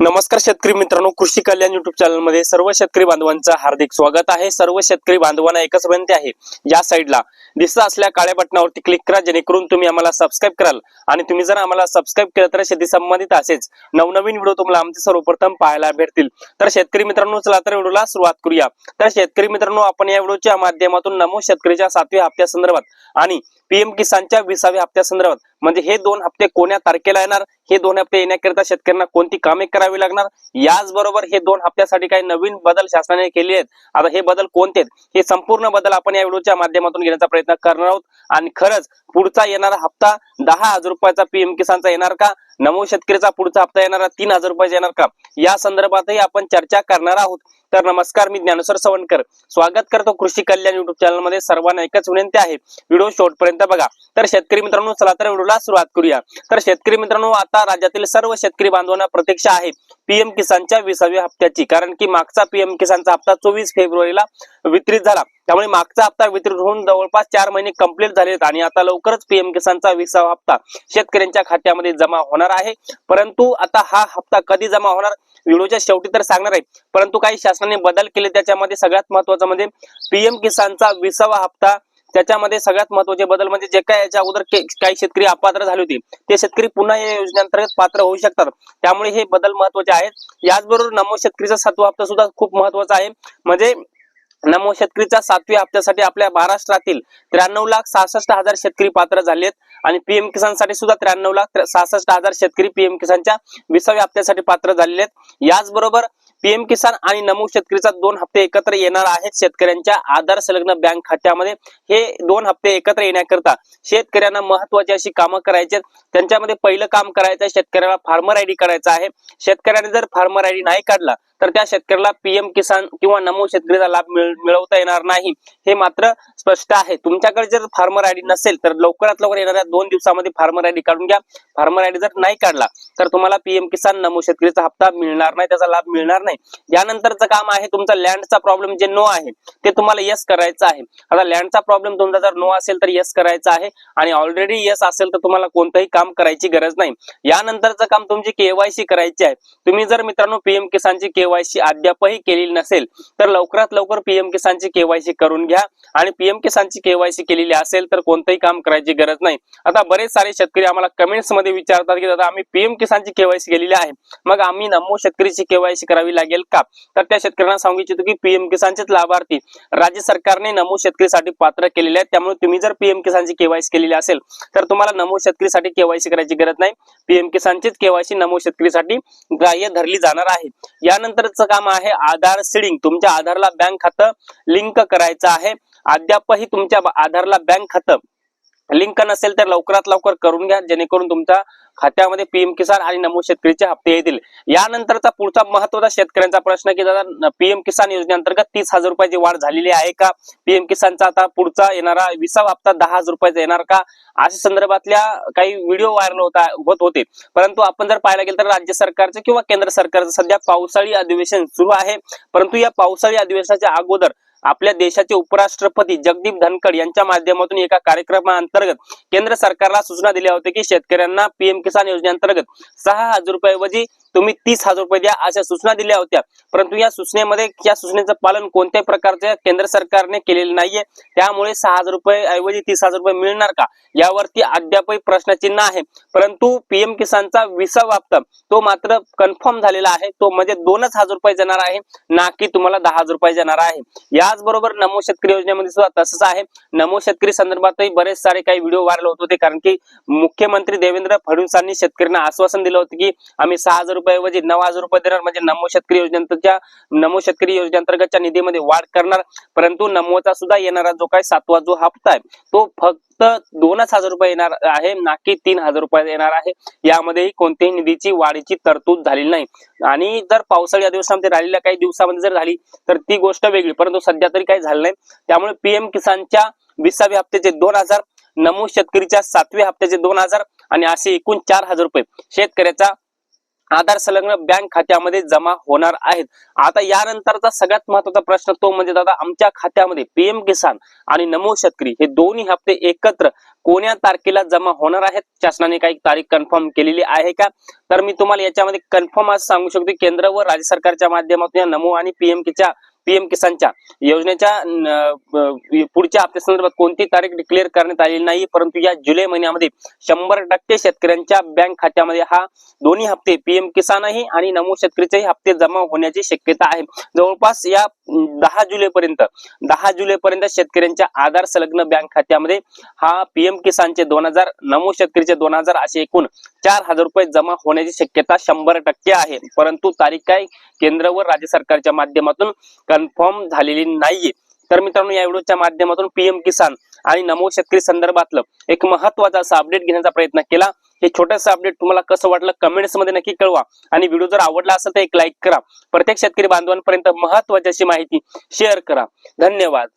नमस्कार शेतकरी मित्रांनो कृषी कल्याण युट्यूब चॅनलमध्ये सर्व शेतकरी बांधवांचं हार्दिक स्वागत आहे. सर्व शेतकरी बांधवांना एकच विनंती आहे या साईडला दिसत असल्या काळ्या बटनावरती क्लिक करा जेणेकरून तुम्ही आम्हाला सबस्क्राईब कराल. आणि तुम्ही जर आम्हाला सबस्क्राईब केलं तर शेती संबंधित असेच नवनवीन व्हिडिओ तुम्हाला आमचे सर्वप्रथम पाहायला भेटतील. तर शेतकरी मित्रांनो चला तर व्हिडिओला सुरुवात करूया. तर शेतकरी मित्रांनो आपण या व्हिडिओच्या माध्यमातून नमो शेतकरीच्या सातव्या हप्त्या संदर्भात आणि पीएम किसानच्या विसाव्या हप्त्या संदर्भात म्हणजे हे दोन हप्ते कोण्या तारखेला येणार? हे दोन हप्ते येण्याकरिता शेतकऱ्यांना कोणती कामे करावी लागणार? याचबरोबर हे दोन हप्त्यासाठी काही नवीन बदल शासनाने केले आहेत. आता हे बदल कोणते हे संपूर्ण बदल आपण या व्हिडिओच्या माध्यमातून घेण्याचा प्रयत्न करणार आहोत. आणि खरंच पुढचा येणारा हप्ता दहा हजार रुपयाचा पीएम किसानचा येणार का? नमो शेतकरीचा पुढचा हप्ता येणारा तीन हजार रुपयाचा येणार का? या संदर्भातही आपण चर्चा करणार आहोत. तर नमस्कार मी ज्ञानेश्वर सवणकर स्वागत करतो कृषी कल्याण युट्यूब चॅनलमध्ये. सर्वांना एकच विनंती आहे. व्हिडिओ शेवटपर्यंत बघा. तर शेतकरी मित्रांनो चला तर व्हिडिओला सुरुवात करूया. तर शेतकरी मित्रांनो आता आता राज्यातील सर्व शेतकरी बांधवांना प्रतीक्षा आहे. पीएम किसानच्या विसाव्या हप्त्याची. कारण की मागचा पीएम किसानचा हप्ता चोवीस फेब्रुवारीला वितरित झाला. त्यामुळे मागचा हप्ता वितरित होऊन जवळपास चार महिने कंप्लीट झाले आहेत आणि आता लवकरच पीएम किसानचा विसावा हप्ता शेतकऱ्यांच्या खात्यामध्ये जमा होणार आहे. परंतु आता हा हप्ता कधी जमा होणार व्हिडिओच्या शेवटी तर सांगणार आहे. परंतु काही शासनाने बदल केले त्याच्यामध्ये सगळ्यात महत्त्वाचा म्हणजे पीएम किसानचा विसावा हप्ता त्याच्यामध्ये सगळ्यात महत्त्वाचे बदल म्हणजे जे काय याच्या अगोदर काही शेतकरी अपात्र झाले होते ते शेतकरी पुन्हा या योजनेअंतर्गत पात्र होऊ शकतात. त्यामुळे हे बदल महत्त्वाचे आहेत. याचबरोबर नमो शेतकरीचा सातवा हप्ता सुद्धा खूप महत्त्वाचा आहे. म्हणजे नमो शेतकरीच्या सातव्या हप्त्यासाठी आपल्या महाराष्ट्रातील त्र्याण्णव लाख सहासष्ट हजार शेतकरी पात्र झालेत आणि पीएम किसानसाठी सुद्धा त्र्याण्णव लाख सहासष्ट हजार शेतकरी पीएम किसानच्या विसाव्या हप्त्यासाठी पात्र झालेले आहेत. याचबरोबर पीएम किसान आणि नमो शेतकरीचा दोन हप्ते एकत्र येणार आहेत. शेतकऱ्यांच्या आधार संलग्न बँक खात्यामध्ये हे दोन हप्ते एकत्र येण्याकरता शेतकऱ्यांना महत्वाची अशी कामं करायची त्यांच्यामध्ये पहिलं काम करायचं आहे शेतकऱ्याला फार्मर आयडी करायचा आहे. शेतकऱ्याने जर फार्मर आयडी नाही काढला तर त्या शेतकऱ्याला पीएम किसान किंवा नमो शेतकरीचा लाभ मिळवता येणार नाही. हे मात्र स्पष्ट आहे. तुमच्याकडे जर फार्मर आयडी नसेल तर लवकरात लवकर येणाऱ्या दोन दिवसामध्ये फार्मर आयडी काढून घ्या. फार्मर आयडी जर नाही काढला तर तुम्हाला पीएम किसान नमो शेतकरीचा हप्ता मिळणार नाही त्याचा लाभ मिळणार नाही. यानंतरचं काम आहे तुमचा लँडचा प्रॉब्लेम जे नो आहे ते तुम्हाला यस करायचं आहे. आता लँडचा प्रॉब्लेम तुमचा जर नो असेल तर यस करायचा आहे. आणि ऑलरेडी यस असेल तर तुम्हाला कोणतंही काम करायची गरज नाही. यानंतरचं काम तुमची केवायसी करायची आहे. तुम्ही जर मित्रांनो पीएम किसानची केवायसी अद्यापही केलेली नसेल तर लवकरात लवकर पीएम किसानची केवायसी करून घ्या. आणि पीएम किसानची केवायसी केलेली असेल तर कोणतंही काम करायची गरज नाही. आता बरेच सारे शेतकरी आम्हाला कमेंट्समध्ये विचारतात की दादा आम्ही पीएम किसानची केवायसी केलेली आहे. मग आम्ही नमो शेतकरीची केवायसी करावी लागेल का? तर त्या शेतकऱ्यांना सांगू इच्छितो की पीएम किसानचेच लाभार्थी राज्य सरकारने नमो शेतकरीसाठी पात्र केलेले आहेत. त्यामुळे तुम्ही जर पीएम किसानची केवायसी केलेली असेल तर तुम्हाला नमो शेतकरीसाठी केवायसी करायची गरज नाही. पीएम किसानचीच केवायसी नमो शेतकरीसाठी ग्राह्य धरली जाणार आहे. यानंतर यानंतरचं काम आहे आधार सिडिंग. तुमच्या आधारला बँक खातं लिंक करायचं आहे. अद्यापही तुमच्या आधारला बँक खातं लिंक नसेल तर लवकरात लवकर करून घ्या जेणेकरून तुमच्या खात्यामध्ये पीएम किसान आणि नमो शेतकरीचे हप्ते येतील. यानंतरचा पुढचा महत्त्वाचा शेतकऱ्यांचा प्रश्न की दादा पीएम किसान योजनेअंतर्गत तीस हजार रुपयाची वाढ झालेली आहे का? पीएम किसानचा आता पुढचा येणारा विसावा हप्ता दहा हजार रुपयाचा येणार का? अशा संदर्भातल्या काही व्हिडिओ व्हायरल होता होत होते. परंतु आपण जर पाहायला गेलं तर राज्य सरकारचं किंवा केंद्र सरकारचं सध्या पावसाळी अधिवेशन सुरू आहे. परंतु या पावसाळी अधिवेशनाच्या अगोदर आपल्या देशाचे उपराष्ट्रपती जगदीप धनखड यांच्या माध्यमातून एका कार्यक्रमाअंतर्गत केंद्र सरकारला सूचना दिल्या होत्या की शेतकऱ्यांना पीएम किसान योजनेअंतर्गत सहा हजार रुपयाऐवजी तुम्ही तीस हजार रुपये द्या अशा सूचना दिल्या होत्या. परंतु या सूचनेमध्ये या सूचनेचं पालन कोणत्याही प्रकारच्या केंद्र सरकारने केलेलं नाहीये. त्यामुळे सहा हजार रुपये ऐवजी तीस हजार रुपये मिळणार का? यावरती अद्यापही प्रश्नचिन्ह आहे. परंतु पीएम किसानचा विसावा हप्ता तो मात्र कन्फर्म झालेला आहे. तो म्हणजे दोनच हजार रुपये जाणार आहे. ना की तुम्हाला दहा हजार रुपये जाणार आहे. याचबरोबर नमो शेतकरी योजनेमध्ये सुद्धा तसंच आहे. नमो शेतकरी संदर्भातही बरेच सारे काही व्हिडिओ व्हायरल होत होते. कारण की मुख्यमंत्री देवेंद्र फडणवीसांनी शेतकऱ्यांना आश्वासन दिलं होतं की आम्ही सहा हजार रुपयाऐवजी म्हणजे नऊ हजार रुपये देणार म्हणजे नमो शेतकरी योजनेच्या नमो शेतकरी योजनेअंतर्गतच्या निधीमध्ये वाढ करणार. परंतु नमोचा सुद्धा येणारा जो काही सातवा जो हप्ता आहे तो फक्त दोनच हजार रुपये येणार आहे ना की तीन हजार रुपये येणार आहे. यामध्येही कोणत्याही निधीची वाढीची तरतूद झालेली नाही. आणि जर पावसाळी अधिवेशनामध्ये राहिलेल्या काही दिवसामध्ये जर झाली तर ती गोष्ट वेगळी. परंतु सध्या तरी काही झालं नाही. त्यामुळे पीएम किसानच्या विसाव्या हप्त्याचे दोन हजार नमो शेतकरीच्या सातव्या हप्त्याचे दोन हजार आणि असे एकूण चार हजार रुपये शेतकऱ्याचा आधार संलग्न बँक खात्यामध्ये जमा होणार आहेत. आता यानंतरचा सगळ्यात महत्त्वाचा प्रश्न तो म्हणजे दादा आमच्या खात्यामध्ये पीएम किसान आणि नमो शेतकरी हे दोन्ही हप्ते एकत्र कोण्या तारखेला जमा होणार आहेत? शासनाने काही तारीख कन्फर्म केलेली आहे का? तर मी तुम्हाला याच्यामध्ये कन्फर्म आज सांगू शकतो केंद्र व राज्य सरकारच्या माध्यमातून या नमो आणि पीएम च्या पीएम किसानच्या योजनेच्या पुढच्या हप्त्या संदर्भात कोणती तारीख डिक्लेअर करण्यात आलेली नाही परंतु या जुलै महिन्यामध्ये शंभर टक्के शेतकऱ्यांच्या बँक खात्यामध्ये हा दोन्ही हप्ते पीएम किसानही आणि नमो शेतकरीचेही हप्ते जमा होण्याची शक्यता आहे. जवळपास या दहा जुलै पर्यंत दहा जुलै पर्यंत शेतकऱ्यांच्या आधार संलग्न बँक खात्यामध्ये हा पीएम किसानचे दोन हजार नमो शेतकरीचे दोन हजार असे एकूण चार हजार रुपये जमा होण्याची शक्यता शंभर टक्के आहे. परंतु तारीख काय केंद्र व राज्य सरकारच्या माध्यमातून कन्फर्म झालेली नाहीये. तर मित्रांनो या व्हिडिओच्या माध्यमातून पीएम किसान आणि नमो शेतकरी संदर्भातलं एक महत्त्वाचा असा अपडेट घेण्याचा प्रयत्न केला. हे छोटंसं अपडेट तुम्हाला कसं वाटलं कमेंट्समध्ये नक्की कळवा. आणि व्हिडिओ जर आवडला असेल तर एक लाईक करा. प्रत्येक शेतकरी बांधवांपर्यंत महत्वाची अशी माहिती शेअर करा. धन्यवाद.